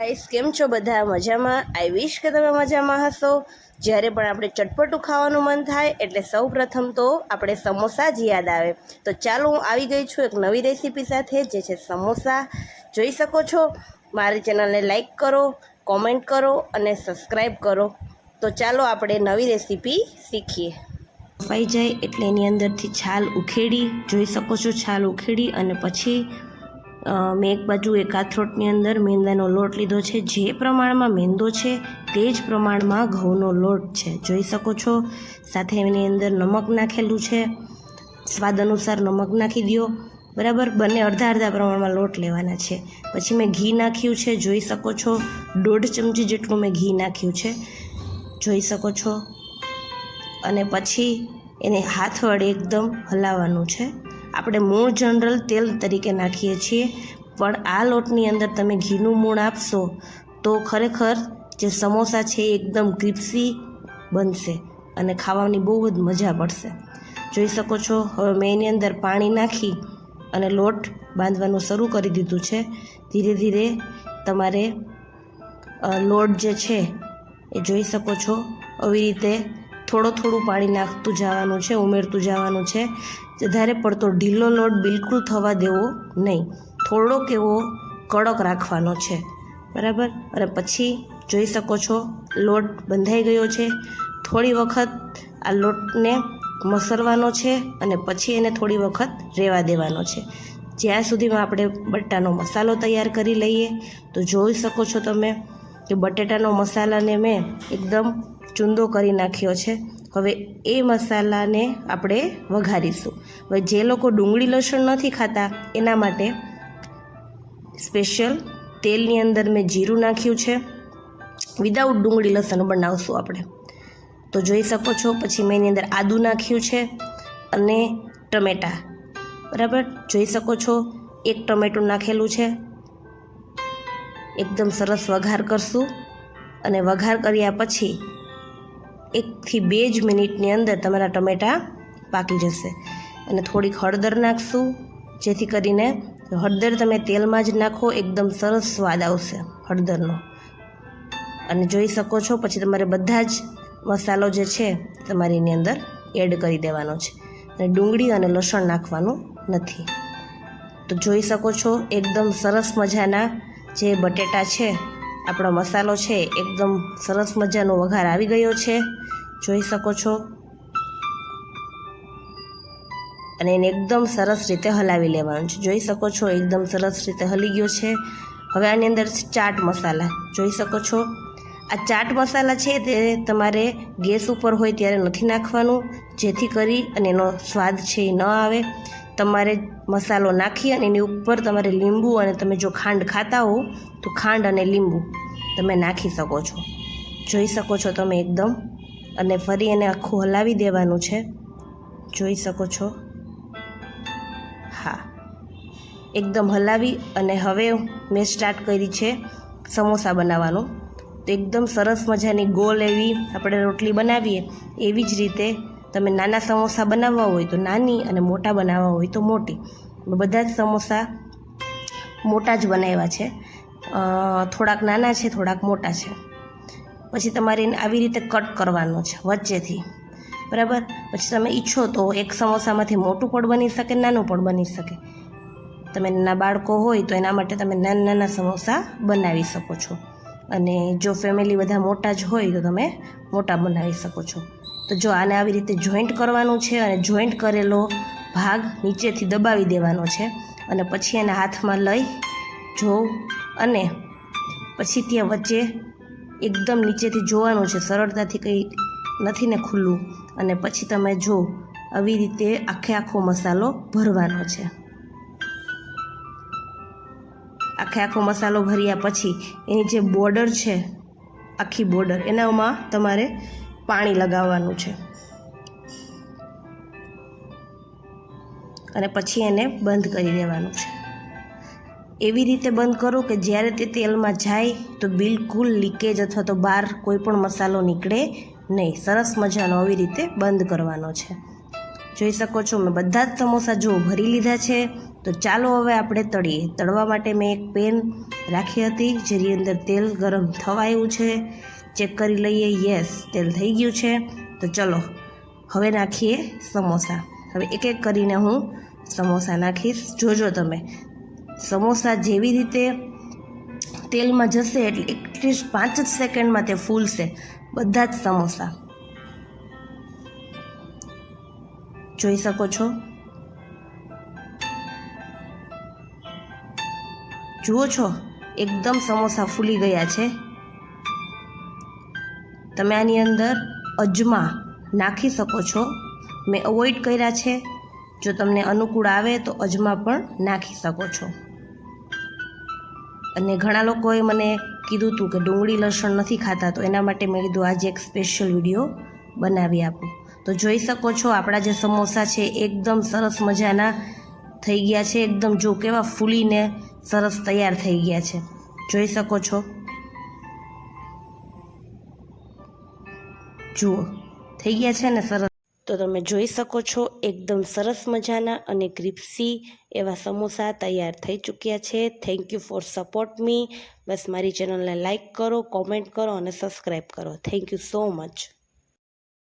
Guys કેમ છો બધા? મજામાં? આઈ વિશ કે તમે મજામાં હશો. જ્યારે પણ આપણે ચટપટું ખાવાનું મન થાય, એટલે સૌ પ્રથમ તો આપણે સમોસા જ યાદ આવે. તો ચાલો હું આવી ગઈ છું એક નવી રેસીપી સાથે, જે છે સમોસા. જોઈ શકો છો? મારી ચેનલને લાઈક કરો કોમેન્ટ કરો અને સબસ્ક્રાઈબ કરો. તો ચાલો આપણે નવી રેસીપી શીખીએ. ફાઈ જાય એટલે એની અંદરથી છાલ ઉખેડી. જોઈ શકો છો, છાલ ઉખેડી અને પછી મેં એક બાજુ એક કાથરોટની અંદર મેંદાનો લોટ લીધો છે. જે પ્રમાણમાં મેંદો છે, તે જ પ્રમાણમાં ઘઉંનો લોટ છે. જોઈ શકો છો, સાથે એની અંદર નમક નાખેલું છે. સ્વાદ અનુસાર નમક નાખી દો બરાબર? બંને અડધા અડધા પ્રમાણમાં લોટ લેવાના છે. પછી મેં ઘી નાખ્યું છે. જોઈ શકો છો, દોઢ ચમચી જેટલું મેં ઘી નાખ્યું છે. જોઈ શકો છો. અને પછી એને હાથ વડે એકદમ હલાવવાનું છે. આપણે મૂળ જનરલ તેલ તરીકે નાખીએ છીએ. પણ આ લોટની અંદર તમે ઘીનું મૂળ આપશો, તો ખરેખર જે સમોસા છે એ એકદમ ક્રિપ્સી બનશે અને ખાવાની બહુ જ મજા પડશે. જોઈ શકો છો, હવે મેં એની અંદર પાણી નાખી અને લોટ બાંધવાનું શરૂ કરી દીધું છે. ધીરે ધીરે તમારે લોટ જે છે એ જોઈ શકો છો. આવી રીતે થોડો થોડું પાણી નાખતું જવાનું છે, ઉમેરતું જવાનું છે. વધારે પડતો ઢીલો લોટ બિલકુલ થવા દેવો નહીં. થોડોક એવો કડક રાખવાનો છે. બરાબર? અને પછી જોઈ શકો છો, લોટ બંધાઈ ગયો છે. થોડી વખત આ લોટને મસરવાનો છે અને પછી એને થોડી વખત રહેવા દેવાનો છે. જ્યાં સુધીમાં આપણે બટાનો મસાલો તૈયાર કરી લઈએ. તો જોઈ શકો છો તમે કે બટેટાનો મસાલાને મેં એકદમ ચૂંદો કરી નાખ્યો છે. હવે એ મસાલાને આપણે વઘારીશું. હવે જે લોકો ડુંગળી લસણ નથી ખાતા, એના માટે સ્પેશિયલ તેલની અંદર મેં જીરું નાખ્યું છે. વિદાઉટ ડુંગળી લસણ બનાવશું આપણે. તો જોઈ શકો છો, પછી મેં એની અંદર આદું નાખ્યું છે અને ટમેટાં. બરાબર? જોઈ શકો છો, એક ટમેટું નાખેલું છે. એકદમ સરસ વઘાર કરશું. અને વઘાર કર્યા પછી એકથી બે જ મિનિટની અંદર તમારા ટમેટાં પાકી જશે. અને થોડીક હળદર નાખશું, જેથી કરીને હળદર તમે તેલમાં જ નાખો, એકદમ સરસ સ્વાદ આવશે હળદરનો. અને જોઈ શકો છો, પછી તમારે બધા જ મસાલો જે છે, તમારી એની અંદર એડ કરી દેવાનો છે. અને ડુંગળી અને લસણ નાખવાનું નથી. તો જોઈ શકો છો, એકદમ સરસ મજાના જે બટેટા છે, આપણો મસાલો છે, એકદમ સરસ મજાનો વઘાર આવી ગયો છે. જોઈ શકો છો. અને એને એકદમ સરસ રીતે હલાવી લેવાનું છે. જોઈ શકો છો, એકદમ સરસ રીતે હલી ગયો છે. હવે આની અંદર ચાટ મસાલા. જોઈ શકો છો. આ ચાટ મસાલા છે તે તમારે ગેસ ઉપર હોય ત્યારે નથી નાખવાનું. જેથી કરી અને એનો સ્વાદ છે એ ન આવે. તમારે મસાલો નાખી અને એની ઉપર તમારે લીંબુ અને તમે જો ખાંડ ખાતા હો, તો ખાંડ અને લીંબુ તમે નાખી શકો છો. જોઈ શકો છો તમે એકદમ. અને ફરી એને આખું હલાવી દેવાનું છે. જોઈ શકો છો. હા. એકદમ હલાવી અને હવે મેં સ્ટાર્ટ કરી છે સમોસા બનાવવાનું. તો એકદમ સરસ મજાની ગોલ એવી આપણે રોટલી બનાવીએ, એવી જ રીતે તમે નાના સમોસા બનાવવા હોય તો નાની અને મોટા બનાવવા હોય તો મોટી. બધા જ સમોસા મોટા જ બનાવ્યા છે. થોડાક નાના છે, થોડાક મોટા છે. પછી તમારે આવી રીતે કટ કરવાનો છે વચ્ચેથી. બરાબર? પછી તમે ઈચ્છો તો એક સમોસામાંથી મોટું પણ બની શકે, નાનું પણ બની શકે. તમે નાના બાળકો હોય તો એના માટે તમે નાના નાના સમોસા બનાવી શકો છો. અને જો ફેમિલી બધા મોટા જ હોય તો તમે મોટા બનાવી શકો છો. તો જો આને આવી રીતે જોઈન્ટ કરવાનું છે અને જોઈન્ટ કરેલો ભાગ નીચેથી દબાવી દેવાનો છે અને પછી એને હાથમાં લઈ જોઉં અને પછી ત્યાં વચ્ચે એકદમ નીચેથી જોવાનું છે, સરળતાથી કંઈ નથી ને ખુલ્લું. અને પછી તમે જો આવી રીતે આખે આખો મસાલો ભરવાનો છે. આખે આખો મસાલો ભર્યા પછી એની જે બોર્ડર છે, આખી બોર્ડર એનામાં તમારે પાણી લગાવવાનું છે. અને પછી એને બંધ કરી દેવાનું છે. એવી રીતે બંધ કરો કે જ્યારે તે તેલમાં જાય તો બિલકુલ લીકેજ અથવા તો બહાર કોઈ પણ મસાલો નીકળે નહીં. સરસ મજાનો આવી રીતે બંધ કરવાનો છે. જોઈ શકો છો, મેં બધા જ સમોસા જો ભરી લીધા છે. તો ચાલો હવે આપણે તળીએ. તળવા માટે મેં એક પેન રાખી હતી, જેની અંદર તેલ ગરમ થવા આવ્યું છે. ચેક કરી લઈએ. યસ તેલ થઈ ગયું છે. તો ચલો, હવે નાખીએ સમોસા. હવે એક એક કરીને હું સમોસા નાખીશ. જોજો તમે, સમોસા જેવી રીતે તેલમાં જશે એટલે એટલીસ્ટ પાંચ જ સેકન્ડમાં તે ફૂલશે. બધા જ સમોસા. જોઈ શકો છો? જુઓ છો? એકદમ સમોસા ફૂલી ગયા છે. તમે આની અંદર અજમા નાખી શકો છો. મેં અવોઇડ કર્યા છે. જો તમને અનુકૂળ આવે તો અજમા પણ નાખી શકો છો. અને ઘણા લોકોએ મને કીધું હતું કે ડુંગળી લસણ નથી ખાતા, તો એના માટે મેં કીધું આજે એક સ્પેશિયલ વીડિયો બનાવી આપું. તો જોઈ શકો છો, આપણા જે સમોસા છે એકદમ સરસ મજાના થઈ ગયા છે. એકદમ જો કેવા ફૂલીને સરસ તૈયાર થઈ ગયા છે. જોઈ શકો છો. જુઓ, થઈ ગયા છે ને સરસ. તો તમે જોઈ શકો છો, એકદમ સરસ મજાના અને ક્રિપ્સી એવા સમોસા તૈયાર થઈ ચૂક્યા છે. Thank you for support me બસ મારી ચેનલને લાઇક કરો કોમેન્ટ કરો અને સબસ્ક્રાઈબ કરો. Thank you so much